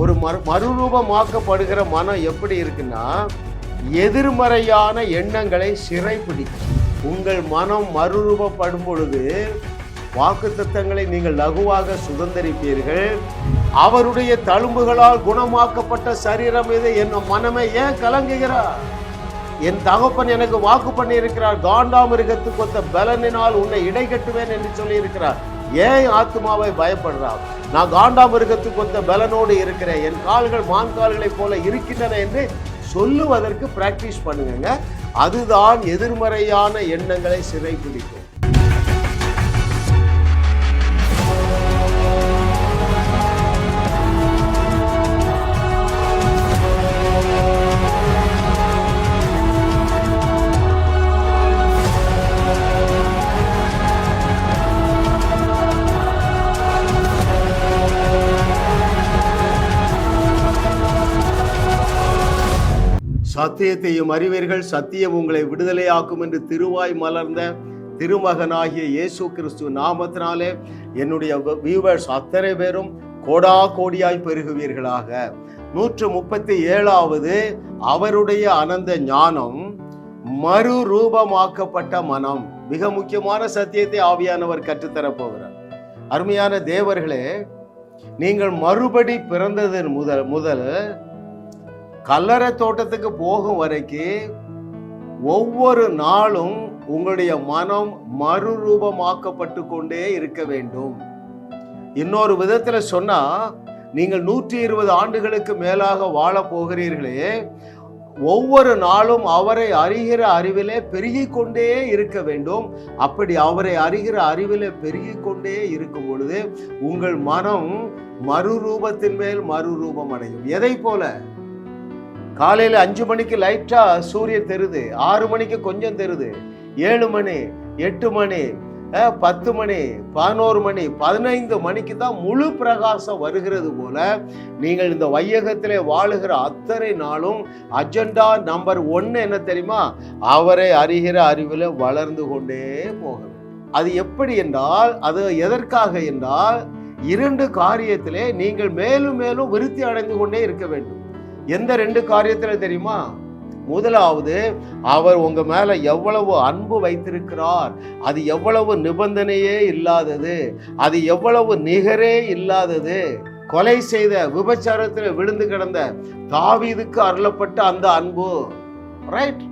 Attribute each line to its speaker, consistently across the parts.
Speaker 1: ஒரு மறு மறுரூபமாக்கப்படுகிற மனம் எப்படி இருக்குன்னா எதிர்மறையான எண்ணங்களை சிறைப்பிடிக்கும். உங்கள் மனம் மறுரூபப்படும் பொழுது வாக்குத்தத்தங்களை நீங்கள் லகுவாக சுதந்திரிப்பீர்கள். அவருடைய தழும்புகளால் குணமாக்கப்பட்ட சரீரம் இது என்ன மனமே ஏன் கலங்குகிறார்? என் தகப்பன் எனக்கு வாக்கு பண்ணியிருக்கிறார். காண்டாமிருகத்துக்கு ஒத்த பலனினால் உன்னை இடை கட்டுவேன் என்று சொல்லி இருக்கிறார் ஏன் ஆத்மாவை பயப்படுறார்? நான் காண்டாமிருகத்துக்கு ஒத்த பலனோடு இருக்கிறேன். என் கால்கள் மான் கால்களைப் போல இருக்கின்றன என்று சொல்லுவதற்கு பிராக்டிஸ் பண்ணுங்க அதுதான் எதிர்மறையான எண்ணங்களை சிறை பிடிக்கும் சத்தியத்தையும் அறிவீர்கள். சத்தியம் உங்களை விடுதலையாக்கும் என்று திருவாய் மலர்ந்த திருமகனாகிய இயேசு கிறிஸ்து நாமத்தினாலே என்னுடைய வியூவர்ஸ் அத்தனை பேரும் கோடா கோடியாய் பெருகுவீர்களாக. நூற்று முப்பத்தி ஏழாவது அவருடைய அனந்த ஞானம் மறுரூபமாக்கப்பட்ட மனம். மிக முக்கியமான சத்தியத்தை ஆவியானவர் கற்றுத்தரப் போகிறார் அருமையான தேவர்களே நீங்கள் மறுபடி பிறந்ததன் முதல் முதல் கல்லறை தோட்டத்துக்கு போகும் வரைக்கும் ஒவ்வொரு நாளும் உங்களுடைய மனம் மறுரூபமாக்கப்பட்டு கொண்டே இருக்க வேண்டும். இன்னொரு விதத்துல சொன்னா நீங்கள் நூற்றி இருபது ஆண்டுகளுக்கு மேலாக வாழ போகிறீர்களே ஒவ்வொரு நாளும் அவரை அறிகிற அறிவிலே பெருகி கொண்டே இருக்க வேண்டும். அப்படி அவரை அறிகிற அறிவிலே பெருகி கொண்டே இருக்கும் பொழுது உங்கள் மனம் மறுரூபத்தின் மேல் மறுரூபம் அடையும். எதை போல? காலையில் அஞ்சு மணிக்கு லைட்டாக சூரியன் தெருது ஆறு மணிக்கு கொஞ்சம் தெருது ஏழு மணி எட்டு மணி பத்து மணி பதினோரு மணி பதினைந்து மணிக்கு தான் முழு பிரகாசம் வருகிறது போல நீங்கள் இந்த வையகத்திலே வாழுகிற அத்தனை நாளும் அஜெண்டா நம்பர் ஒன்று என்ன தெரியுமா? அவரை அறிகிற அறிவில் வளர்ந்து கொண்டே போகணும். அது எப்படி என்றால் அது எதற்காக என்றால் இரண்டு காரியத்திலே நீங்கள் மேலும் மேலும் விருத்தி அடைந்து கொண்டே இருக்க வேண்டும். எந்த ரெண்டு காரியத்தில் தெரியுமா? முதலாவது அவர் உங்க மேல எவ்வளவு அன்பு வைத்திருக்கிறார் அது எவ்வளவு நிபந்தனையே இல்லாதது அது எவ்வளவு நிகரே இல்லாதது. கொலை செய்த விபச்சாரத்தில் விழுந்து கிடந்த தாவீதுக்கு அருளப்பட்ட அந்த அன்பு. ரைட்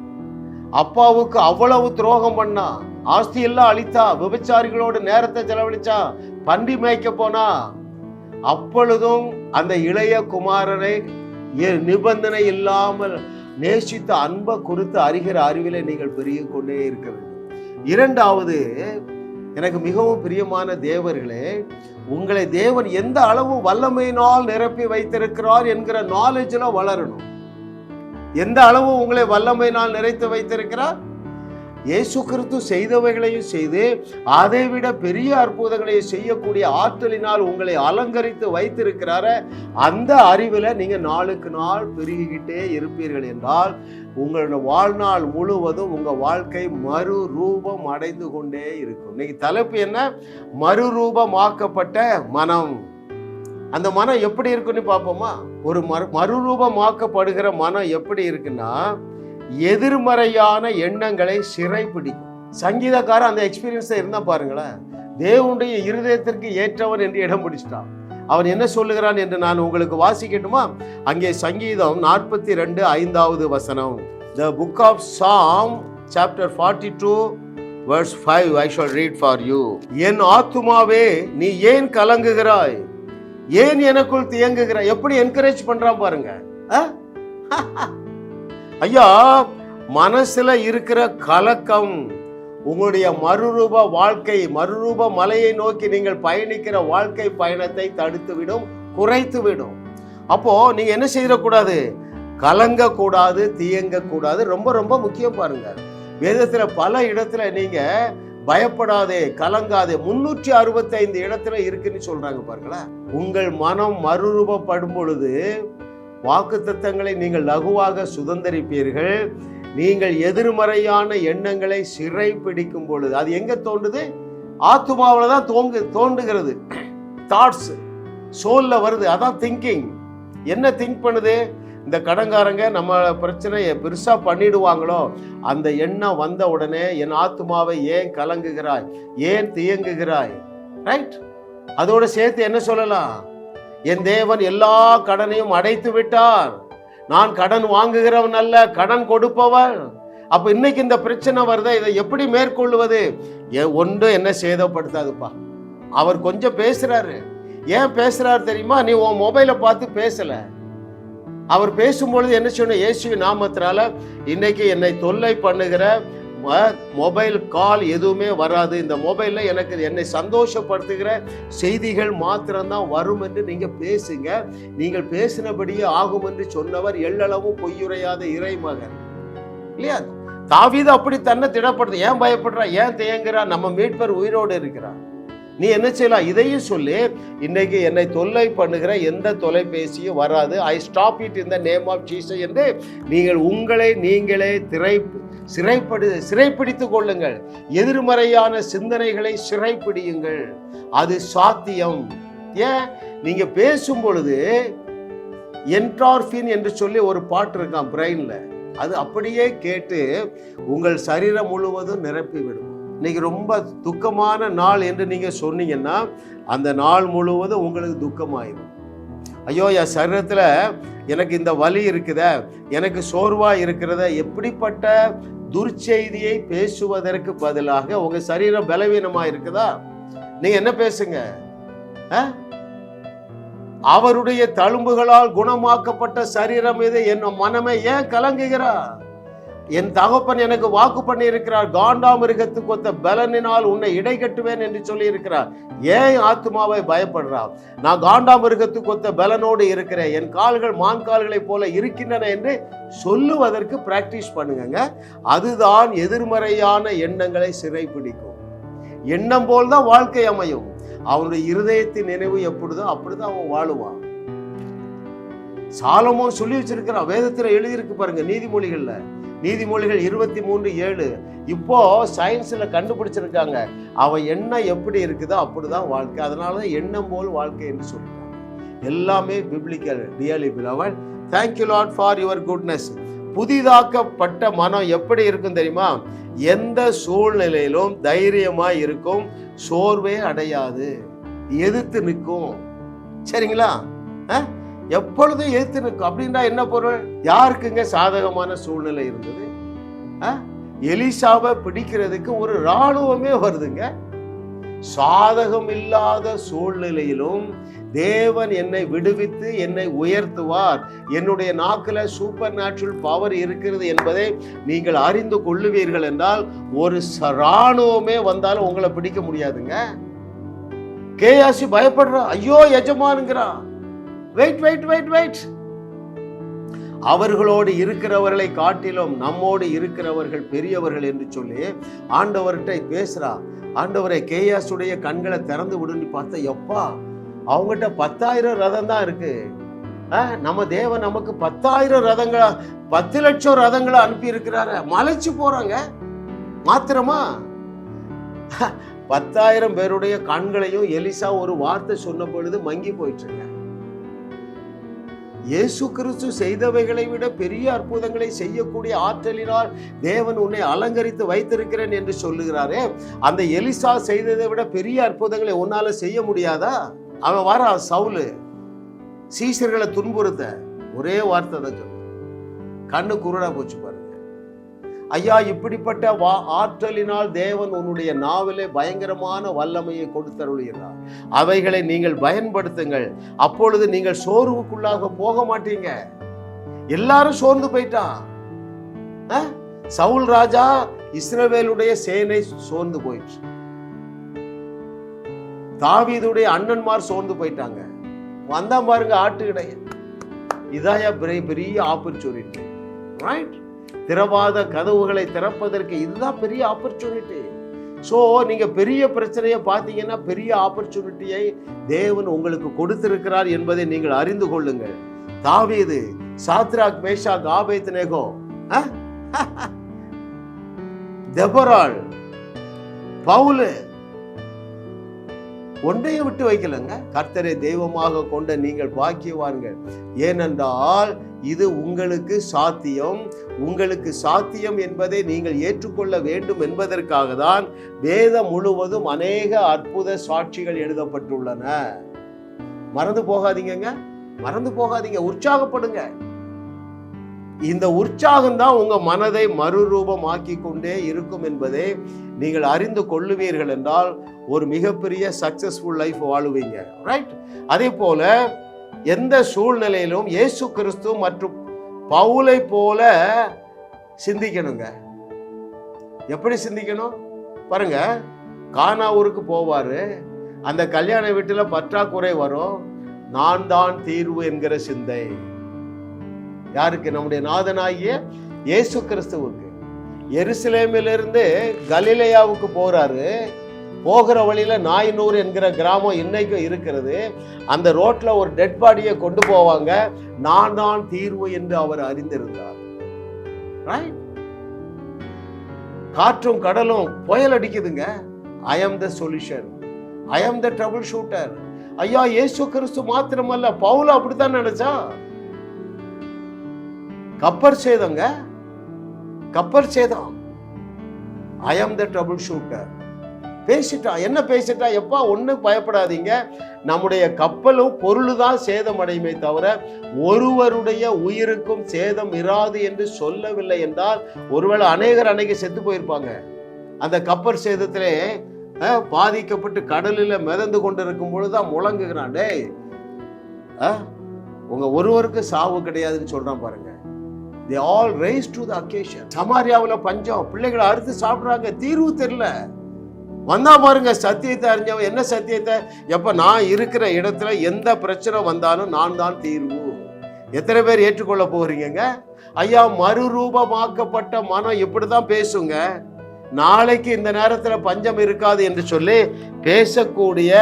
Speaker 1: அப்பாவுக்கு அவ்வளவு துரோகம் பண்ணா ஆஸ்தி எல்லாம் அழித்தா விபச்சாரிகளோடு நேரத்தை செலவழிச்சா பண்டி மேய்க்க போனா அப்பொழுதும் அந்த இளைய குமாரனை நிபந்தனை இல்லாமல் நேசித்த அன்பை குறித்து அறிகிற அறிவிலே நீங்கள் பெருகி கொண்டே இருக்க வேண்டும். இரண்டாவது எனக்கு மிகவும் பிரியமான தேவர்களே உங்களை தேவன் எந்த அளவு வல்லமையினால் நிரப்பி வைத்திருக்கிறார் என்கிற நாலேஜில் வளரணும். எந்த அளவு உங்களை வல்லமையினால் நிறைத்து வைத்திருக்கிறார்? இயேசு கிறிஸ்து செய்தவைகளையும் செய்து அதைவிட பெரிய அற்புதங்களை செய்யக்கூடிய ஆற்றலினால் உங்களை அலங்கரித்து வைத்திருக்கிறார அந்த அறிவில் நீங்கள் நாளுக்கு நாள் பெருகிக்கிட்டே இருப்பீர்கள் என்றால் உங்களோட வாழ்நாள் முழுவதும் உங்கள் வாழ்க்கை மறுரூபம் அடைந்து கொண்டே இருக்கும். இன்னைக்கு தலைப்பு என்ன? மறுரூபமாக்கப்பட்ட மனம். அந்த மனம் எப்படி இருக்குன்னு பார்ப்போமா? ஒரு மறு மறுரூபமாக்கப்படுகிற மனம் எப்படி இருக்குன்னா எதிர்மறையான எண்ணங்களை சிறைப்பிடிக்கும் சங்கீதக்காரன் அந்த எக்ஸ்பீரியன்ஸை இருந்தா பாருங்களேன். தேவனுடைய இருதயத்திற்கு ஏற்றவன் என்று இடம் பிடிச்சிட்டான். அவன் என்ன சொல்லுகிறான் என்று நான் உங்களுக்கு வாசிக்கட்டுமா? அங்கே சங்கீதம் நாற்பத்தி ரெண்டு ஐந்தாவது வசனம். The book of Psalm chapter forty two verse five I shall read for you என் ஆத்துமாவே நீ ஏன் கலங்குகிறாய்? ஏன் எனக்குள் தியங்குகிறாய்? எப்படி என்கரேஜ் பண்ணுறான் பாருங்க. ஆ? ஐயா மனசுல இருக்கிற கலக்கம் உங்களுடைய மறுரூப வாழ்க்கை மறுரூப மலையை நோக்கி நீங்கள் பயணிக்கிற வாழ்க்கை பயணத்தை தடுத்துவிடும் குறைத்துவிடும். குறைத்து விடும் அப்போ நீங்க என்ன செய்யக்கூடாது? கலங்க கூடாது கூடாது ரொம்ப ரொம்ப முக்கியம் பாருங்க. வேதத்துல பல இடத்துல நீங்க பயப்படாதே கலங்காதே முன்னூற்றி அறுபத்தைந்து இடத்துல இருக்குன்னு சொல்றாங்க பாருங்களேன். உங்கள் மனம் மறுரூபப்படும் பொழுது வாக்குத்தத்தங்களை நீங்கள் லகுவாக சுதந்திரிப்பீர்கள். நீங்கள் எதிர்மறையான எண்ணங்களை சிறை பிடிக்கும் பொழுது அது எங்கே தோன்றுது? ஆத்துமாவில் தான் தோங்கு தோன்றுகிறது. தாட்ஸ் சோல்ல வருது. அதான் திங்கிங் என்ன திங்க் பண்ணுது? இந்த கடன்காரங்க நம்ம பிரச்சனையை பெருசாக பண்ணிடுவாங்களோ அந்த எண்ணம் வந்த உடனே என் ஆத்மாவை ஏன் கலங்குகிறாய்? ஏன் தியங்குகிறாய்? ரைட் அதோட சேர்த்து என்ன சொல்லலாம்? என் தேவன் எல்லா கடனையும் அடைத்து விட்டார். நான் கடன் வாங்குகிறவன் அல்ல கடன் கொடுப்பவன் அப்ப இன்னைக்கு இந்த பிரச்சனை வருதா? இதை எப்படி மேற்கொள்வது? ஏ- ஒன்றும் என்ன சேதப்படுத்தாதுப்பா. அவர் கொஞ்சம் பேசுறாரு. ஏன் பேசுறாரு தெரியுமா? நீ உன் மொபைலை பார்த்து பேசல. அவர் பேசும்பொழுது என்ன சொன்ன? இயேசுவின் நாமத்தினால இன்னைக்கு என்னை தொல்லை பண்ணுகிற மொபைல் கால் எதுவுமே வராது. இந்த மொபைலில் எனக்கு என்னை சந்தோஷப்படுத்துகிற செய்திகள் மாத்திரம்தான் வரும் என்று நீங்கள் பேசுங்க. நீங்கள் பேசினபடியே ஆகும் என்று சொன்னவர் எள்ளளவும் பொய்யுரையாத இறைமகன். இல்லையா? தாவீது அப்படி தன்னை திடப்படுது. ஏன் பயப்படுறா? ஏன் தேங்குறா? நம்ம மீட்பர் உயிரோடு இருக்கிறார். நீ என்ன செய்யலாம்? இதையும் சொல்லி. இன்னைக்கு என்னை தொல்லை பண்ணுகிற எந்த தொலைபேசியும் வராது. I stop it in the name of Jesus என்று நீங்கள் உங்களை நீங்களே திரை சிறைப்படு சிறைப்பிடித்துக் கொள்ளுங்கள். எதிர்மறையான சிந்தனைகளை சிறைப்பிடியுங்கள். அது சாத்தியம். ஏன்? நீங்க பேசும் பொழுது என்ட்ரார்பின் என்று சொல்லி ஒரு பாட்டு இருக்கான் பிரெயின்ல. அது அப்படியே கேட்டு உங்கள் சரீரம் முழுவதும் நிரப்பிவிடும். இன்னைக்கு ரொம்ப துக்கமான நாள் என்று நீங்க சொன்னீங்கன்னா அந்த நாள் முழுவதும் உங்களுக்கு துக்கமாயிடும் ஐயோ என் சரீரத்தில் எனக்கு இந்த வலி இருக்குதே எனக்கு சோர்வாக இருக்கிறத எப்படிப்பட்ட துர்ச்செய்தியை பேசுவதற்கு பதிலாக உங்க சரீரம் பலவீனமா இருக்குதா? நீங்க என்ன பேசுங்க? அவருடைய தழும்புகளால் குணமாக்கப்பட்ட சரீரம் இது. என்ன மனமே ஏன் கலங்குகிறா? என் தகப்பன் எனக்கு வாக்கு பண்ணி இருக்கிறார் காண்டாமிருகத்துக்கு ஒத்த பலனினால் உன்னை இடை கட்டுவேன் என்று சொல்லி இருக்கிறார் ஏன் ஆத்மாவை பயப்படுறா நான் காண்டாமிருகத்துக்கு ஒத்த பலனோடு இருக்கிறேன். என் கால்கள் மான் கால்களைப் போல இருக்கின்றன என்று சொல்லுவதற்கு பிராக்டிஸ் பண்ணுங்க அதுதான் எதிர்மறையான எண்ணங்களை சிறைப்பிடிக்கும் எண்ணம் போல் தான் வாழ்க்கை அமையும். அவனுடைய இருதயத்தின் நினைவு எப்பொழுதோ அப்படிதான் அவன் வாழுவான். சாலமோ சொல்லி வச்சிருக்கிறான். வேதத்துல எழுதியிருக்கு பாருங்க நீதிமொழிகள்ல. நீதிமொழிகள் இருபத்தி மூன்று ஏழு. இப்போ சயின்ஸில் கண்டுபிடிச்சிருக்காங்க. அவன் எண்ணம் எப்படி இருக்குதோ அப்படிதான் வாழ்க்கை. அதனால தான் எண்ணம் போல் வாழ்க்கை என்று சொல்றாங்க எல்லாமே biblical really beloved thank you lot for your goodness புதிதாக்கப்பட்ட மனம் எப்படி இருக்கும் தெரியுமா? எந்த சூழ்நிலையிலும் தைரியமாக இருக்கும். சோர்வே அடையாது. எதிர்த்து நிற்கும். சரிங்களா? ஆ? எப்பொழுதும் எதிர்த்து நிற்கும் அப்படின்னா என்ன பொருள்? யாருக்குங்க சாதகமான சூழ்நிலை இருந்தது? எலிசாவை பிடிக்கிறதுக்கு ஒரு இராணுவமே வருதுங்க. சாதகம் இல்லாத சூழ்நிலையிலும் தேவன் என்னை விடுவித்து என்னை உயர்த்துவார். என்னுடைய நாக்கில் சூப்பர் நேச்சுரல் பவர் இருக்கிறது என்பதை நீங்கள் அறிந்து கொள்ளுவீர்கள் என்றால் ஒரு ச- இராணுவமே வந்தாலும் உங்களை பிடிக்க முடியாதுங்க. கேயாசி பயப்படுறா ஐயோ எஜமானுங்கிறான். வெயிட் வெயிட் வெயிட் வெயிட் அவர்களோடு இருக்கிறவர்களை காட்டிலும் நம்மோடு இருக்கிறவர்கள் பெரியவர்கள் என்று சொல்லி ஆண்டவர்கிட்ட பேசுறா. ஆண்டவரை கேயாசுடைய கண்களை திறந்து விடுன்னு பார்த்தா எப்பா அவங்ககிட்ட பத்தாயிரம் ரதம் தான் இருக்கு. ஆ, நம்ம தேவன் நமக்கு பத்தாயிரம் ரதங்களா பத்து லட்சம் ரதங்களை அனுப்பி இருக்கிறாரு மலைச்சு போறாங்க. மாத்திரமா? பத்தாயிரம் பேருடைய கண்களையும் எலிசா ஒரு வார்த்தை சொன்ன பொழுது மங்கி போயிட்டுருங்க இயேசு கிறிஸ்து செய்தவைகளை விட பெரிய அற்புதங்களை செய்யக்கூடிய ஆற்றலினால் தேவன் உன்னை அலங்கரித்து வைத்திருக்கிறேன் என்று சொல்லுகிறாரே. அந்த எலிசா செய்ததை விட பெரிய அற்புதங்களை உன்னால செய்ய முடியாதா? அவன் வர சவுலு சீசர்களை துன்புறுத்த. ஒரே வார்த்தை தான் சொல்லு கண்ணு குருடா போச்சு பாருங்க. ஐயா இப்படிப்பட்ட வா ஆற்றலினால் தேவன் உன்னுடைய நாவிலே பயங்கரமான வல்லமையை கொடுத்தருளுகிறார் அவைகளை நீங்கள் பயன்படுத்துங்கள். அப்பொழுது நீங்கள் சோர்வுக்குள்ளாக போக மாட்டீங்க. எல்லாரும் சோர்ந்து போயிட்டான். சவுல் ராஜா இஸ்ரவேலுடைய சேனை சோர்ந்து போயிடுச்சு தாவீதுடைய அண்ணன்மார் சோர்ந்து போயிட்டாங்க. வந்தா பாருங்க ஆட்டு ஆட்டுக்கிடைய. இதாயா பெரிய பெரிய ஆப்பர்ச்சுனிட்டி ரைட் திறவாத கதவுகளை திறப்பதற்கு இதுதான் பெரிய ஆப்பர்ச்சுனிட்டி ஸோ நீங்க பெரிய பிரச்சனையை பார்த்தீங்கன்னா பெரிய ஆப்பர்ச்சுனிட்டியை தேவன் உங்களுக்கு கொடுத்திருக்கிறார் என்பதை நீங்கள் அறிந்து கொள்ளுங்கள். தாவீது சாத்ராக் மேஷாக் ஆபேத் நேகோ தெபரால் பவுலு ஒன்றையும் விட்டு வைக்கலங்க. கர்த்தரை தெய்வமாக கொண்ட நீங்கள் பாக்கியவான்கள். ஏனென்றால் இது உங்களுக்கு சாத்தியம். உங்களுக்கு சாத்தியம் என்பதை நீங்கள் ஏற்றுக்கொள்ள வேண்டும் என்பதற்காக தான் வேதம் முழுவதும் அநேக அற்புத சாட்சிகள் எழுதப்பட்டுள்ளன. மறந்து போகாதீங்கங்க. மறந்து போகாதீங்க. உற்சாகப்படுங்க. இந்த உற்சாகம் தான் உங்க மனதை மறுரூபமாக்கி கொண்டே இருக்கும் என்பதை நீங்கள் அறிந்து கொள்ளுவீர்கள் என்றால் ஒரு மிகப்பெரிய சக்சஸ்ஃபுல் லைஃப் வாழுவீங்க. ரைட் அதே போல எந்த சூழ்நிலையிலும் இயேசு கிறிஸ்து மற்றும் பவுலை போல சிந்திக்கணுங்க. எப்படி சிந்திக்கணும்? பாருங்க கானா ஊருக்கு போவாரு. அந்த கல்யாண வீட்டில் பற்றாக்குறை வரும். நான் தான் தீர்வு என்கிற சிந்தை. யாருக்கு? நம்முடைய நாதனாகிய இயேசு கிறிஸ்துவுக்கு. எருசலேமிலிருந்து கலிலையாவுக்கு போறாரு. போகிற வழியில் நாயனூர் என்கிற கிராமம் இன்னைக்கும் இருக்கிறது. அந்த ரோட்டில் ஒரு டெட் பாடியை கொண்டு போவாங்க. நான் தான் தீர்வு என்று அவர் அறிந்திருந்தார். காற்றும் கடலும் புயல் அடிக்குதுங்க. ஐ ஆம் த சொல்யூஷன் ஐ ஆம் த ட்ரபிள் ஷூட்டர் ஐயா இயேசு கிறிஸ்து மாத்திரமல்ல பவுல அப்படித்தான் நினைச்சா கப்பர் சேதங்க. கப்பர் சேதம். ஐ ஆம் த ட்ரபிள் ஷூட்டர் பேசிட்டா என்ன பேசிட்டா எப்பா ஒன்றும் பயப்படாதீங்க. நம்முடைய கப்பலும் பொருள் தான் சேதம் அடையுமே தவிர ஒருவருடைய உயிருக்கும் சேதம் இராது என்று சொல்லவில்லை என்றால் ஒருவேளை அநேகர் அன்னைக்கு செத்து போயிருப்பாங்க. அந்த கப்பர் சேதத்திலே பாதிக்கப்பட்டு கடலில் மிதந்து கொண்டிருக்கும் பொழுதுதான் முழங்குகிறான். டேய் அஹ், உங்க ஒருவருக்கு சாவு கிடையாதுன்னு சொல்றான் பாருங்க. They all rise to the occasion சமாரியாவில் பஞ்சம் பிள்ளைகளை அறுத்து சாப்பிட்றாங்க தீர்வு தெரியல. வந்தா பாருங்க சத்தியத்தை அறிஞ்சவன் என்ன சத்தியத்தை? எப்ப நான் இருக்கிற இடத்துல எந்த பிரச்சனை வந்தாலும் நான் தான் தீர்வு. எத்தனை பேர் ஏற்றுக்கொள்ள போகிறீங்க ஐயா மறுரூபமாக்கப்பட்ட மனம் இப்படிதான் பேசுங்க? நாளைக்கு இந்த நேரத்துல பஞ்சம் இருக்காது என்று சொல்லி பேசக்கூடிய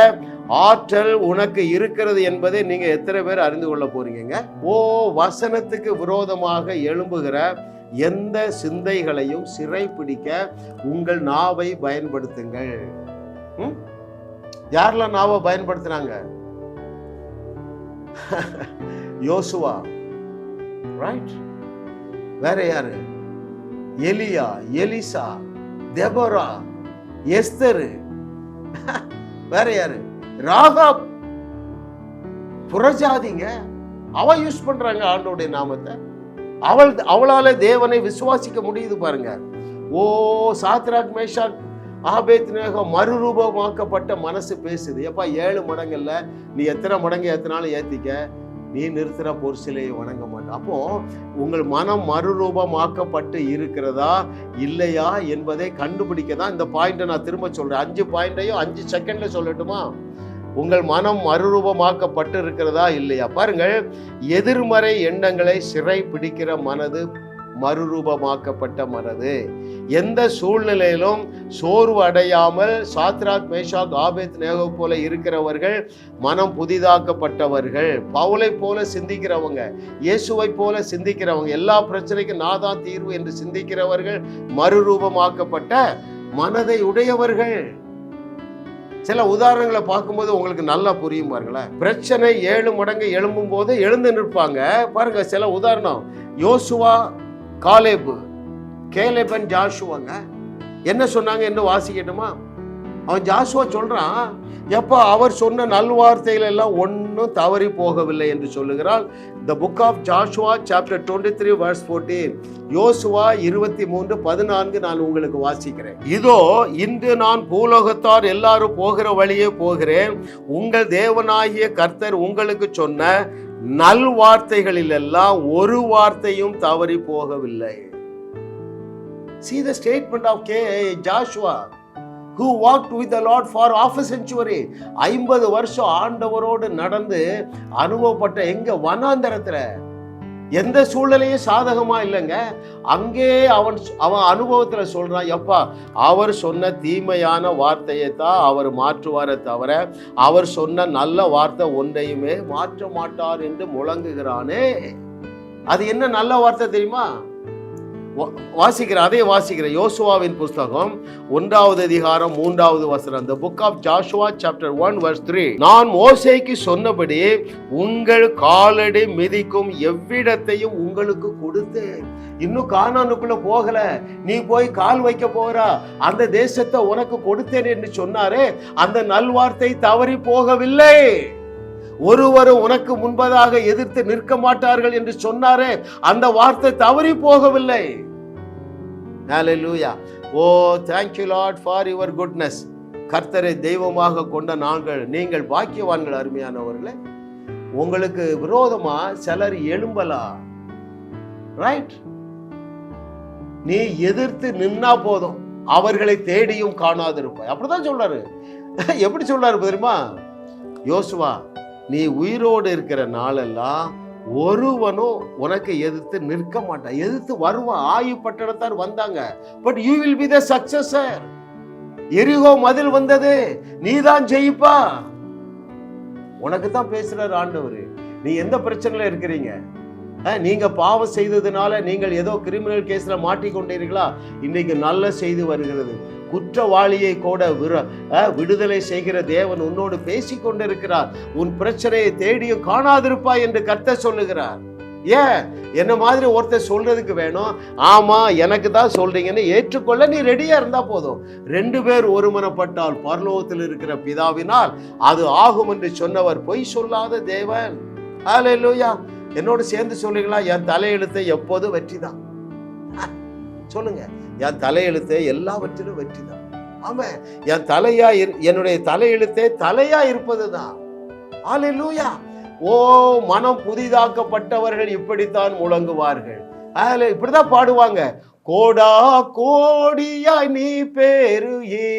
Speaker 1: ஆற்றல் உனக்கு இருக்கிறது என்பதை நீங்க எத்தனை பேர் அறிந்து கொள்ள போறீங்க ஓ வசனத்துக்கு விரோதமாக எழும்புகிற எந்த சிந்தைகளையும் சிறைப்பிடிக்க உங்கள் நாவை பயன்படுத்துங்கள். யாரெல்லாம் நாவை பயன்படுத்தினாங்க? யோசுவா. ரைட் வேற யாரு? எலியா எலிசா தெபரா எஸ்தரு. வேற யாரு? ராகா புறஜாதிங்க. அவ யூஸ் பண்றாங்க ஆண்டோடைய நாமத்தை. அவள் அவளால தேவனை விசுவாசிக்க முடியுது பாருங்க. ஓ சாத்ராக் மேஷாக் ஆபேத்னேக மறுரூபமாக்கப்பட்ட மனசு பேசுது. எப்பா ஏழு மடங்கள்ல நீ எத்தனை மடங்கு எத்தனாலும் ஏத்திக்க. நீ நிறுத்துற பொருசிலையை வணங்க மாட்டேன் அப்போ உங்கள் மனம் மறுரூபமாக்கப்பட்டு இருக்கிறதா? இல்லையா என்பதை கண்டுபிடிக்க தான் இந்த பாயிண்ட்டை நான் திரும்ப சொல்றேன். அஞ்சு பாயிண்ட்டையும் அஞ்சு செகண்ட்ல சொல்லட்டுமா? உங்கள் மனம் மறுரூபமாக்கப்பட்டு இருக்கிறதா இல்லையா? பாருங்கள் எதிர்மறை எண்ணங்களை சிறை பிடிக்கிற மனது மறுரூபமாக்கப்பட்ட மனது. எந்த சூழ்நிலையிலும் சோர்வு அடையாமல் சாத்ராக் மேஷாக் ஆபேத் நேகோ போல இருக்கிறவர்கள் மனம் புதிதாக்கப்பட்டவர்கள். பவுலை போல சிந்திக்கிறவங்க இயேசுவை போல சிந்திக்கிறவங்க எல்லா பிரச்சனைக்கும் நாதான் தீர்வு என்று சிந்திக்கிறவர்கள் மறுரூபமாக்கப்பட்ட மனதை உடையவர்கள். சில உதாரணங்களை பார்க்கும்போது உங்களுக்கு நல்லா புரியும் பாருங்களேன். பிரச்சனை ஏழு மடங்கு எழும்பும் போது எழுந்து நிற்பாங்க. பாருங்க சில உதாரணம். யோசுவா காலேபு கேலேபன் ஜாஷுவாங்க. என்ன சொன்னாங்க? என்ன வாசிக்கட்டுமா? அவன் ஜாஷுவா சொல்றான் எப்போ அவர் சொன்ன நல்வார்த்தைகள் எல்லாம் ஒன்றும் தவறி போகவில்லை என்று சொல்லுகிறாள். The book of Joshua chapter twenty three verse fourteen யோசுவா இருபத்தி மூன்று பதினான்கு நான் உங்களுக்கு வாசிக்கிறேன். இதோ இன்று நான் பூலோகத்தார் எல்லாரும் போகிற வழியே போகிறேன். உங்கள் தேவனாகிய கர்த்தர் உங்களுக்கு சொன்ன நல் வார்த்தைகளில் எல்லாம் ஒரு வார்த்தையும் தவறி போகவில்லை. See the statement of K Joshua who walk with the lord for of century ஐம்பது வருஷம் ஆண்டவரோடு நடந்து அனுபவப்பட்ட எங்க வனாந்தரத்தில். எந்த சூழ்நிலையும் சாதகமா இல்லைங்க. அங்கே அவன் அவன் அனுபவத்தில் சொல்றான் எப்பா அவர் சொன்ன தீமையான வார்த்தையை தான் அவர் மாற்றுவாரே தவிர அவர் சொன்ன நல்ல வார்த்தை ஒன்றையுமே மாற்ற மாட்டார் என்று முழங்குகிறானே. அது என்ன நல்ல வார்த்தை தெரியுமா? வா- வாசிக்கிறேன் அதே வாசிக்கிறேன் யோசுவாவின் புஸ்தகம் ஒன்றாவது அதிகாரம் மூன்றாவது வசனம். அந்த book of Joshua chapter one verse three நான் ஓசைக்கு சொன்னபடி உங்கள் காலடி மிதிக்கும் எவ்விடத்தையும் உங்களுக்கு கொடுத்து இன்னும் காணானுக்குள்ள போகல. நீ போய் கால் வைக்க போகிறா அந்த தேசத்தை உனக்கு கொடுத்தேன் என்று சொன்னாரே. அந்த நல்வார்த்தை தவறி போகவில்லை. ஒருவரும் உனக்கு முன்பதாக எதிர்த்து நிற்க மாட்டார்கள் என்று சொன்னாரே அந்த வார்த்தை தவறி போகவில்லை. ஓ thank you oh, you for your goodness கர்த்தரை தெய்வமாக கொண்ட நாங்கள் நீங்கள் பாக்கியவான்கள் அருமையானவர்களே. உங்களுக்கு விரோதமா சிலர் எழும்பலா? ரைட் நீ எதிர்த்து நின்னா போதும். அவர்களை தேடியும் காணாதிருப்பாய். அப்படிதான் சொல்றாரு. எப்படி சொல்றாரு தெரியுமா? யோசுவா நீ உயிரோடு இருக்கிற நாளெல்லாம் ஒருவனும் உனக்கு எதிர்த்து நிற்க மாட்டான். எதிர்த்து வருவான். ஆயு பட்டணத்தார் வந்தாங்க. But you will be the successor எரிகோ மதில் வந்தது. நீதான் ஜெயிப்பா. உனக்கு தான் பேசுறாரு ஆண்டவர். நீ எந்த பிரச்சனையில இருக்கிறீங்க? நீங்க பாவம் செய்ததுனால நீங்கள் ஏதோ கிரிமினல் கேஸ்ல மாட்டிக்கொண்டீர்களா? இன்னைக்கு நல்ல செய்தி வருகிறது. குற்றவாளியை கூட விர விடுதலை செய்கிற தேவன் உன்னோடு பேசிக் கொண்டிருக்கிறார் உன் பிரச்சனையை தேடியும் காணாதிருப்பாய் என்று கர்த்தர் சொல்லுகிறார். ஏன்? என்ன மாதிரி ஒருத்தர் சொல்றதுக்கு வேணும்? ஆமா எனக்கு தான் சொல்றீங்கன்னு ஏற்றுக்கொள்ள நீ ரெடியா இருந்தா போதும். ரெண்டு பேர் ஒருமனப்பட்டால் பரலோகத்தில் இருக்கிற பிதாவினால் அது ஆகும் என்று சொன்னவர் பொய் சொல்லாத தேவன். ஹalleluya என்னோடு சேர்ந்து சொல்லுங்களா என் தலையெழுத்தை எப்போதும் வெற்றி தான் சொல்லுங்க. என் தலையெழுத்தை எல்லாவற்றிலும் வெற்றி தான் ஆமா என் தலையா இரு- என்னுடைய தலையெழுத்தே தலையா இருப்பதுதான். ஆலூயா ஓ மனம் புதிதாக்கப்பட்டவர்கள் இப்படித்தான் முழங்குவார்கள். அதில் இப்படிதான் பாடுவாங்க. கோடா கோடியாய் நீ பேருயே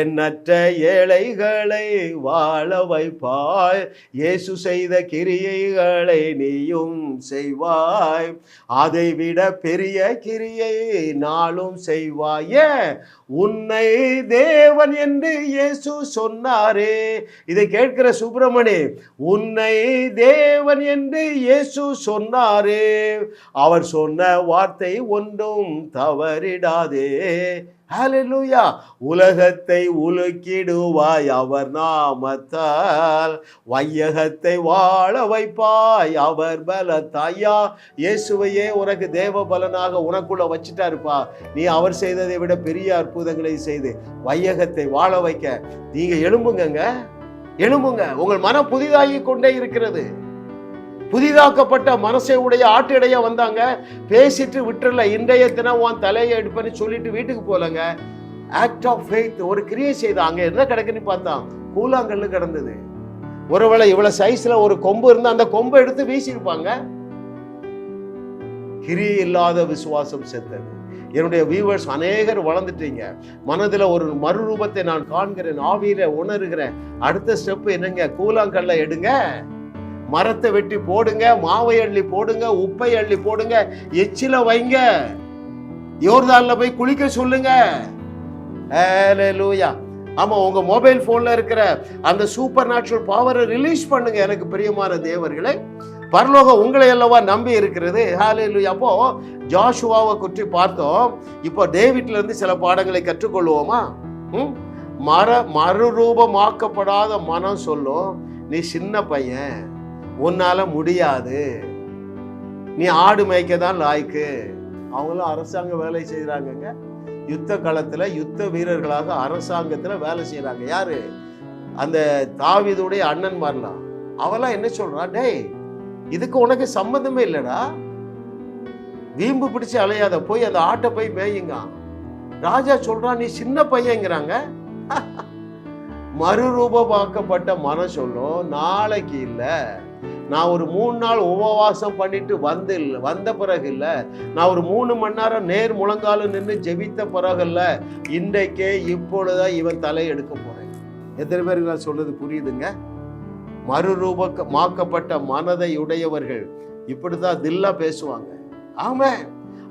Speaker 1: எண்ணற்ற ஏழைகளை வாழ வைப்பாய். இயேசு செய்த கிரியைகளை நீயும் செய்வாய். அதை விட பெரிய கிரியை நாளும் செய்வாய். உன்னை தேவன் என்று இயேசு சொன்னாரே. இதை கேட்கிற சுப்பிரமணி உன்னை தேவன் என்று இயேசு சொன்னாரே. அவர் சொன்ன வார்த்தை ஒன்றும் தவறிடாதே. ஹலெலுயா உலகத்தை உலுக்கிடுவாய் அவர் நாமத்தால். வையகத்தை வாழ வைப்பாய் அவர் பலத்தாயா இயேசுவையே உனக்கு தேவ பலனாக உனக்குள்ள வச்சுட்டாருப்பா. நீ அவர் செய்ததை விட பெரிய அற்புதங்களை செய்து வையகத்தை வாழ வைக்க. நீங்க எழும்புங்க எழும்புங்க. உங்கள் மனம் புதிதாகி கொண்டே இருக்கிறது. புதிதாக்கப்பட்ட மனசை உடைய ஆட்டிடைய வந்தாங்க. பேசிட்டு விட்டுறல இன்றைய தினம் உன் தலையை எடுப்பேன்னு சொல்லிட்டு வீட்டுக்கு போலங்க. ஆக்ட் ஆஃப் ஃபெய்த் ஒரு கிரியை செய்தாங்க என்ன கிடக்குன்னு பார்த்தான் கூழாங்கல்லு கிடந்தது. ஒருவேளை இவ்வளவு சைஸ்ல ஒரு கொம்பு இருந்தா அந்த கொம்பை எடுத்து வீசியிருப்பாங்க. கிரி இல்லாத விசுவாசம் செத்தது. என்னுடைய வியூவர்ஸ் அநேகர் வளர்ந்துட்டீங்க. மனதில் ஒரு மறுரூபத்தை நான் காண்கிறேன் ஆவியில உணர்கிறேன். அடுத்த ஸ்டெப் என்னங்க? கூழாங்கல்ல எடுங்க. மரத்தை வெட்டி போடுங்க மாவை அள்ளி போடுங்க உப்பை அள்ளி போடுங்க எச்சில வைங்க. யோர்தான்ல போய் குளிக்க சொல்லுங்க. லூயா ஆமா உங்க மொபைல் போன்ல இருக்கிற அந்த சூப்பர் நேச்சுரல் பவரை ரிலீஸ் பண்ணுங்க எனக்கு பிரியமான தேவர்களே. பரலோகம் உங்களை அல்லவா நம்பி இருக்கிறது. ஹalleluya அப்போ ஜாஷுவாவை குற்றி பார்த்தோம். இப்போ டேவிட்ல இருந்து சில பாடங்களை கற்றுக்கொள்வோமா? ம்? மர மறுரூபமாக்கப்படாத மனம் சொல்லும் நீ சின்ன பையன். உன்னால முடியாது. நீ ஆடு மேய்க்க தான் லாய்க்கு. அவங்களும் அரசாங்க வேலை செய்கிறாங்கங்க யுத்த களத்தில் யுத்த வீரர்களாக அரசாங்கத்தில் வேலை செய்கிறாங்க யாரு? அந்த தாவிதுடைய அண்ணன் மாதிரிலாம் அவெல்லாம் என்ன சொல்றா? டேய் இதுக்கு உனக்கு சம்மந்தமே இல்லடா. வீம்பு பிடிச்சி அலையாத போய் அந்த ஆட்டை போய் மேயுங்க. ராஜா சொல்றான் நீ சின்ன பையங்கிறாங்க. மறுரூபமாக்கப்பட்ட மனம் சொல்லும் நாளைக்கு இல்லை. நான் ஒரு மூணு நாள் உபவாசம் பண்ணிட்டு வந்து வந்த பிறகு இல்லை நான் ஒரு மூணு மணி நேரம் நேர் முழங்காலும் நின்று ஜெபித்த பிறகு இல்லை இன்றைக்கே இப்பொழுதுதான் இவன் தலை எடுக்க போறேன். எத்தனை பேருக்கு நான் சொல்றது புரியுதுங்க? மறுரூபமாக்கப்பட்ட மனதை உடையவர்கள் இப்படிதான் தில்லா பேசுவாங்க. ஆமா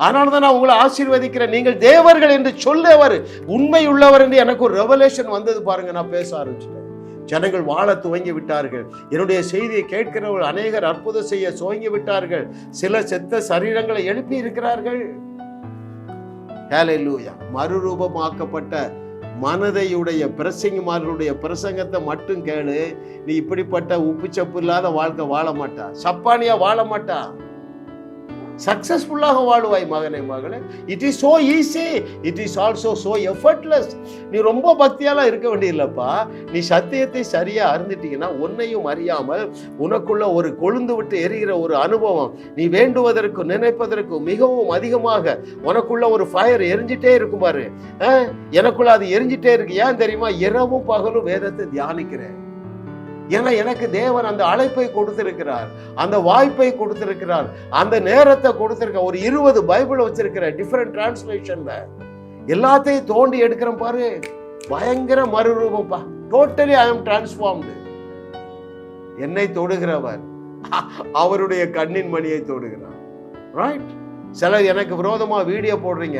Speaker 1: அதனால தான் நான் உங்களை ஆசீர்வதிக்கிறேன். நீங்கள் தேவர்கள் என்று சொல்லவர். உண்மை உள்ளவர் என்று எனக்கு ஒரு ரெவலேஷன் வந்தது பாருங்க நான் பேச ஆரம்பிச்சிட்டேன். ஜனங்கள் வாழ துவங்கி விட்டார்கள் என்னுடைய செய்தியை கேட்கிறவர்கள் அநேகர் அற்புதம் செய்ய துவங்கி விட்டார்கள் சில செத்த சரீரங்களை எழுப்பி இருக்கிறார்கள் ஹalleluya. மறுரூபமாக்கப்பட்ட மனதையுடைய பிரசங்கிமார்களுடைய பிரசங்கத்தை மட்டும் கேளு. நீ இப்படிப்பட்ட உப்பு சப்பு இல்லாத வாழ்க்கை வாழ மாட்டா. சப்பானியா வாழ மாட்டா. சக்சஸ்ஃபுல்லாக வாழுவாய் மகனே மகளே. It is so easy it is also so effortless நீ ரொம்ப பக்தியாலாம் இருக்க வேண்டியதில்லப்பா. நீ சத்தியத்தை சரியாக அறிந்துட்டீங்கன்னா உன்னையும் அறியாமல் உனக்குள்ள ஒரு கொழுந்து விட்டு எரிகிற ஒரு அனுபவம் நீ வேண்டுவதற்கும் நினைப்பதற்கும் மிகவும் அதிகமாக உனக்குள்ள ஒரு ஃபயர் எரிஞ்சிட்டே இருக்கும் பாரு. எனக்குள்ள அது எரிஞ்சிட்டே இருக்கு. ஏன் தெரியுமா? இரவும் பகலும் வேதத்தை தியானிக்கிறேன். ஏன்னா எனக்கு தேவன் அந்த அழைப்பை கொடுத்திருக்கிறார். அந்த வாய்ப்பை கொடுத்திருக்கிறார். அந்த நேரத்தை கொடுத்திருக்க ஒரு இருபது பைபிள் வச்சிருக்கிற டிஃப்ரெண்ட் டிரான்ஸ்லேஷன்ல எல்லாத்தையும் தோண்டி எடுக்கிறேன் பாரு. பயங்கர மறுரூபம்ப்பா டோட்டலி ஐ எம் டிரான்ஸ்ஃபார்ம்டு என்னை தொடுகிறவர். அவருடைய கண்ணின் மணியை தொடுகிறார். ரைட் சிலர் எனக்கு விரோதமா வீடியோ போடுறீங்க.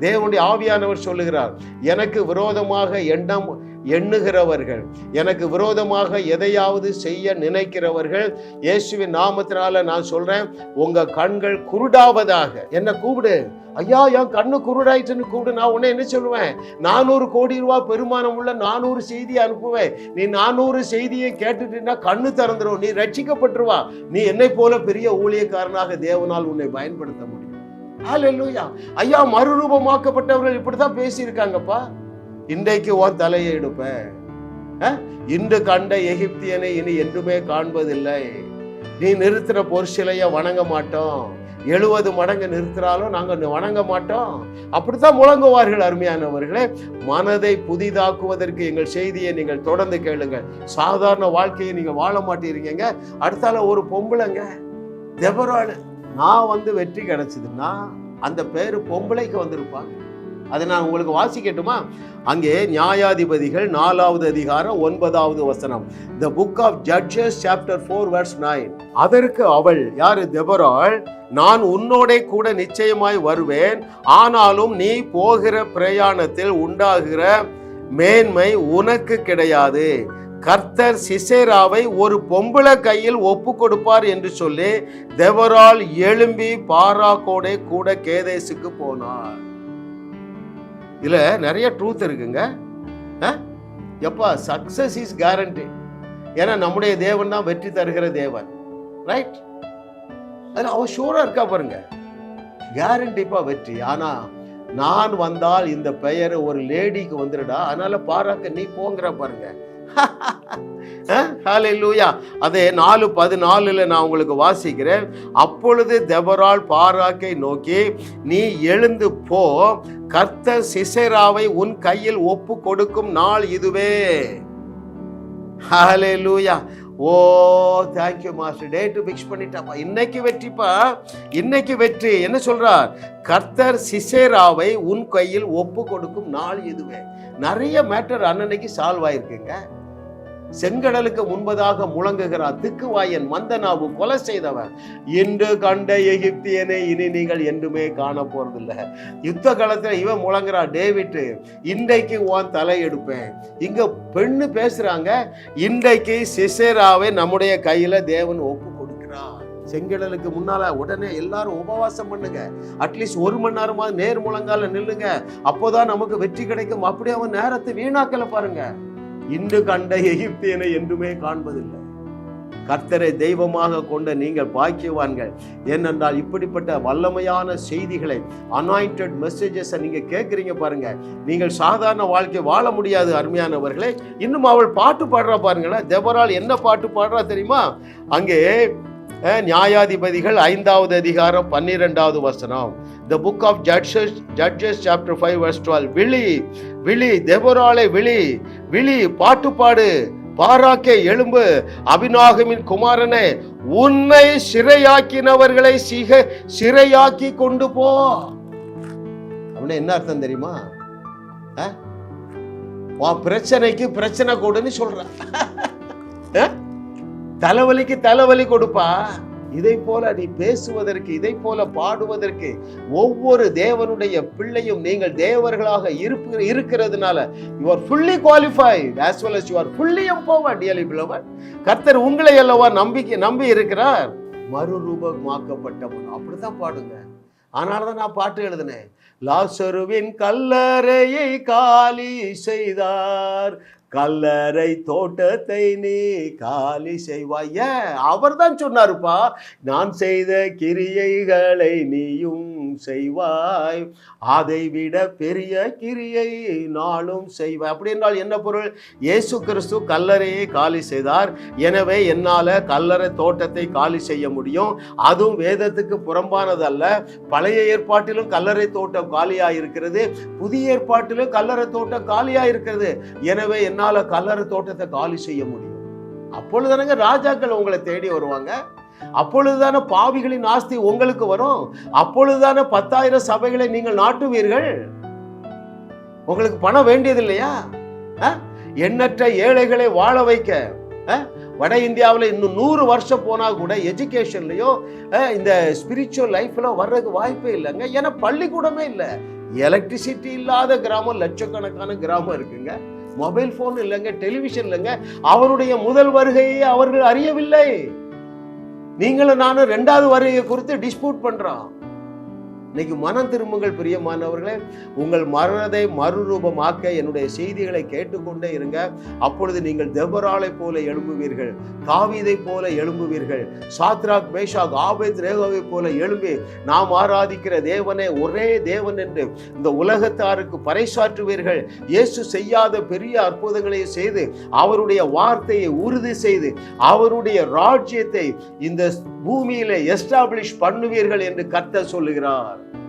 Speaker 1: தேவனுடைய ஆவியானவர் சொல்லுகிறார். எனக்கு விரோதமாக எண்ணம் எண்ணுகிறவர்கள். எனக்கு விரோதமாக எதையாவது செய்ய நினைக்கிறவர்கள் இயேசுவின் நாமத்தினால நான் சொல்றேன் உங்க கண்கள் குருடாவதாக. என்ன கூப்பிடு? ஐயா என் கண்ணு குருடாயிட்டுன்னு கூப்பிடு. நான் உன்னை என்ன சொல்லுவேன்? நானூறு கோடி ரூபாய் பெருமானம் உள்ள நானூறு செய்தி அனுப்புவேன். நீ நானூறு செய்தியை கேட்டுட்டுன்னா கண்ணு திறந்துடும் நீ ரட்சிக்கப்பட்டுருவா. நீ என்னை போல பெரிய ஊழியக்காரனாக தேவனால் உன்னை பயன்படுத்த முடியும். ஐயா மறுரூபமாக்கப்பட்டவர்கள் இப்படிதான் பேசியிருக்காங்கப்பா. இன்றைக்கு உன் தலையை எடுப்பேன். இன்று கண்ட எகிப்தியனை இனி என்றுமே காண்பதில்லை. நீ நிறுத்தின பொற்சிலைய வணங்க மாட்டோம். எழுபது மடங்கு நிறுத்தினாலும் நாங்கள் வணங்க மாட்டோம். அப்படித்தான் முழங்குவார்கள் அருமையானவர்களே. மனதை புதிதாக்குவதற்கு எங்கள் செய்தியை நீங்கள் தொடர்ந்து கேளுங்கள். சாதாரண வாழ்க்கையை நீங்கள் வாழ மாட்டீங்க அடுத்தால ஒரு பொம்பளைங்க. தெபராளு நான் வந்து வெற்றி கிடைச்சதுன்னா அந்த பேரு பொம்பளைக்கு வந்திருப்பாங்க. அதை நான் உங்களுக்கு வாசிக்கட்டுமா அங்கே நியாயாதிபதிகள் நாலாவது அதிகாரம் ஒன்பதாவது வசனம். The book of Judges chapter four verse nine அதற்கு அவள் யாரு? தெபராள் நான் உன்னோட கூட நிச்சயமாய் வருவேன். ஆனாலும் நீ போகிற பிரயாணத்தில் உண்டாகிற மேன்மை உனக்கு கிடையாது. கர்த்தர் சிசேராவை ஒரு பொம்பளை கையில் ஒப்பு கொடுப்பார் என்று சொல்லி தெவரால் எழும்பி பாராக்கோடே கூட கேதேசுக்கு போனார். இதில் நிறைய ட்ரூத் இருக்குங்க. எப்பா சக்சஸ் இஸ் கேரண்டி ஏன்னா நம்முடைய தேவன் தான் வெற்றி தருகிற தேவன். ரைட் அதில் அவள் ஷூராக இருக்கா பாருங்க. கேரண்டிப்பா வெற்றி. ஆனால் நான் வந்தால் இந்த பெயர் ஒரு லேடிக்கு வந்துடுடா அதனால பாராக்க நீ போங்கிற பாருங்க. ஹalleluya அதே நாலு பதினாலுல நான் உங்களுக்கு வாசிக்கிறேன். அப்பொழுது தெபரால் பாராக்கை நோக்கி நீ எழுந்து போ. கர்த்தர் சிசேராவை உன் கையில் ஒப்பு கொடுக்கும் நாள் இதுவே. Hallelujah oh thank you master date fix பண்ணிட்டாப்பா. இன்னைக்கு வெற்றிப்பா. இன்னைக்கு வெற்றி. என்ன சொல்றார்? கர்த்தர் சிசேராவை உன் கையில் ஒப்பு கொடுக்கும் நாள் இதுவே. நிறைய மேட்டர் அன்னன்னைக்கு சால்வ் ஆயிருக்குங்க. செங்கடலுக்கு முன்பதாக முழங்குகிறார். திக்குவாயன் மந்தனாவு கொலை செய்தவன் இன்று கண்ட எகிப்தியனை இனி நீங்கள் என்றுமே காண போறதில்லை யுத்த காலத்துல இவன் முழங்குறான் டேவிட்டு இன்றைக்கு உன் தலை எடுப்பேன். இங்க பெண்ணு பேசுறாங்க இன்றைக்கு சிசேராவை நம்முடைய கையில தேவன் ஒப்பு கொடுக்கிறான் செங்கடலுக்கு முன்னால உடனே எல்லாரும் உபவாசம் பண்ணுங்க. அட்லீஸ்ட் ஒரு மணி நேரமாவது நேர் முழங்கால நில்லுங்க. அப்போதான் நமக்கு வெற்றி கிடைக்கும். அப்படியே அவன் நேரத்தை வீணாக்கல பாருங்க. இன்று கண்ட எகிப்தியனை என்றுமே காண்பதில்லை. கர்த்தரை தெய்வமாக கொண்ட நீங்கள் பாக்கியவான்கள். ஏனென்றால் இப்படிப்பட்ட வல்லமையான செய்திகளை அனாயிண்டட் மெசேஜஸை நீங்கள் கேட்குறீங்க பாருங்க. நீங்கள் சாதாரண வாழ்க்கை வாழ முடியாது அருமையானவர்களே. இன்னும் அவள் பாட்டு பாடுறா பாருங்களேன். தெபரால் என்ன பாட்டு பாடுறா தெரியுமா? அங்கே நியாயாதிபதிகள் ஐந்தாவது அதிகாரம் பன்னிரெண்டாவது வசனம். The book of Judges Judges chapter five verse twelve விழி விழி தெபராலை விழி விழி பாட்டு பாடு பாராக்கே எழும்பு. அபிநாகமின் குமாரனே உன்னை சிறையாக்கினவர்களை சிக சிறையாக்கி கொண்டு போ. அப்படின்னு என்ன அர்த்தம் தெரியுமா? பிரச்சனைக்கு பிரச்சனை கூடன்னு சொல்ற. தலைவலிக்கு தலைவலி கொடுப்பா. இதை போல நீ பேசுவதற்கு இதை போல பாடுவதற்கு ஒவ்வொரு தேவனுடைய பிள்ளையும் நீங்கள் தேவர்களாக இருப்பு இருக்கிறதுனால you are fully qualified as well as your are fully empowered dearly beloved. கர்த்தர் உங்களை அல்லவா நம்பிக்கை நம்பி இருக்கிறார். மறுரூபமாக்கப்பட்டவன். அப்படித்தான் பாடுங்க. அதனால தான் நான் பாட்டு எழுதினேன். லாசருவின் கல்லறையை காலி செய்தார். கல்லறை தோட்டத்தை நீ காலி செய்வாய். ஏன் அவர் தான் சொன்னாருப்பா நான் செய்த கிரியைகளை நீயும் செய்வாய். அதை விட பெரிய கிரியை நாளும் செய்வாய். அப்படி என்றால் என்ன பொருள்? இயேசு கிறிஸ்து கல்லறையை காலி செய்தார். எனவே என்னால் கல்லறை தோட்டத்தை காலி செய்ய முடியும். அதுவும் வேதத்துக்கு புறம்பானதல்ல. பழைய ஏற்பாட்டிலும் கல்லறை தோட்டம் காலியாக இருக்கிறது புதிய ஏற்பாட்டிலும் கல்லறை தோட்டம் காலியாக இருக்கிறது எனவே என்னால் கல்லறை தோட்டத்தை காலி செய்ய முடியும். அப்பொழுதுதானங்க ராஜாக்கள் உங்களை தேடி வருவாங்க. அப்பொழுதுதானே பாவிகளின் ஆஸ்தி உங்களுக்கு வரும்? அப்பொழுதுதானே பத்தாயிரம் சபைகளை நீங்கள் நாட்டுவீர்கள்? உங்களுக்கு பணம் வேண்டியது இல்லையா எண்ணற்ற ஏழைகளை வாழ வைக்க வட இந்தியாவில் இன்னும் நூறு வருஷம் போனா கூட எஜுகேஷன்லயோ இந்த ஸ்பிரிச்சுவல் லைஃப்ல வர்றதுக்கு வாய்ப்பே இல்லைங்க. ஏன்னா பள்ளிக்கூடமே இல்லை. எலக்ட்ரிசிட்டி இல்லாத கிராமம் லட்சக்கணக்கான கிராமம் இருக்குங்க. மொபைல் ஃபோன் இல்லைங்க டெலிவிஷன் இல்லைங்க. அவருடைய முதல் வருகையை அவர்கள் அறியவில்லை. நீங்களும் நானும் ரெண்டாவது வரியை குறித்து டிஸ்பியூட் பண்ணுறோம் இன்னைக்கு மனம் திரும்புங்கள் பிரியமானவர்களே. உங்கள் மரணத்தை மறுரூபமாக்க என்னுடைய செய்திகளை கேட்டுக்கொண்டே இருங்க. அப்பொழுது நீங்கள் தெபராலை போல எழும்புவீர்கள். தாவீதை போல எழும்புவீர்கள். சாத்ராக் மேஷாக் ஆபேத் ரேகாவை போல எழும்பி நாம் ஆராதிக்கிற தேவனே ஒரே தேவன் என்று இந்த உலகத்தாருக்கு பறைசாற்றுவீர்கள். இயேசு செய்யாத பெரிய அற்புதங்களை செய்து அவருடைய வார்த்தையை உறுதி செய்து அவருடைய ராஜ்யத்தை இந்த பூமியில எஸ்டாப்ளிஷ் பண்ணுவீர்கள் என்று கர்த்தர் சொல்லுகிறார்.